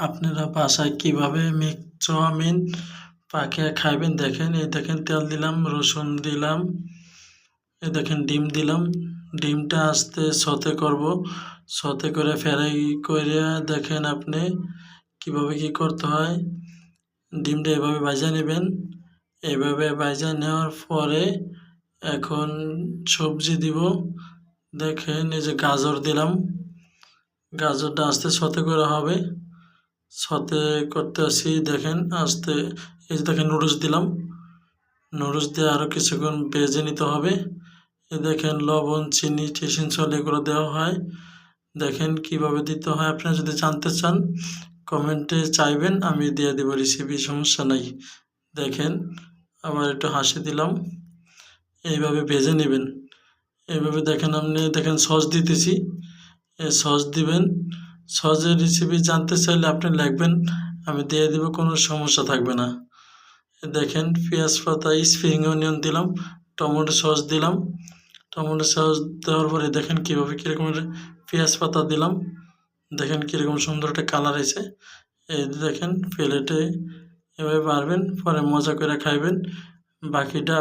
আপনারা বাসায় কীভাবে মিক্স চাউমিন পাকিয়ে খাইবেন? দেখেন, এই দেখেন, তেল দিলাম, রসুন দিলাম, এই দেখেন, ডিম দিলাম। ডিমটা আস্তে সতে করব। সতে করে ফ্রাই করে দেখেন আপনি কীভাবে কি করতে হয়। ডিমটা এভাবে ভাজা নেবেন। এভাবে ভাজা নেওয়ার পরে এখন সবজি দিব। দেখেন, এই যে গাজর দিলাম। গাজরটা আস্তে সতে করা হবে। সতে করতে আসি, দেখেন, আসতে, এই যে দেখেন নুডলস দিলাম। নুডলস দিয়ে আরও কিছুক্ষণ ভেজে নিতে হবে। এ দেখেন লবণ, চিনি টিসিন সল এগুলো দেওয়া হয়। দেখেন কীভাবে দিতে হয়, আপনারা যদি জানতে চান, কমেন্টে চাইবেন, আমি দিয়ে দেবো রেসিপি সমস্যা নাই। দেখেন, আবার একটু হাসি দিলাম। এইভাবে ভেজে নেবেন। এইভাবে দেখেন আপনি দেখেন সস দিতেছি। সস দিবেন। সসের রেসিপি জানতে চাইলে আপনি লিখবেন, আমি দিয়ে দেবো, কোনো সমস্যা থাকবে না। দেখেন, পেঁয়াজ পাতা স্প্রিং অনিয়ন দিলাম, টমেটো সস দিলাম। টমেটো সস দেওয়ার পরে দেখেন কীভাবে কীরকম পেঁয়াজ পাতা দিলাম। দেখেন কীরকম সুন্দর একটা কালার এসে, এই দেখেন প্লেটে এভাবে পারবেন পরে মজা করে খাইবেন। বাকিটা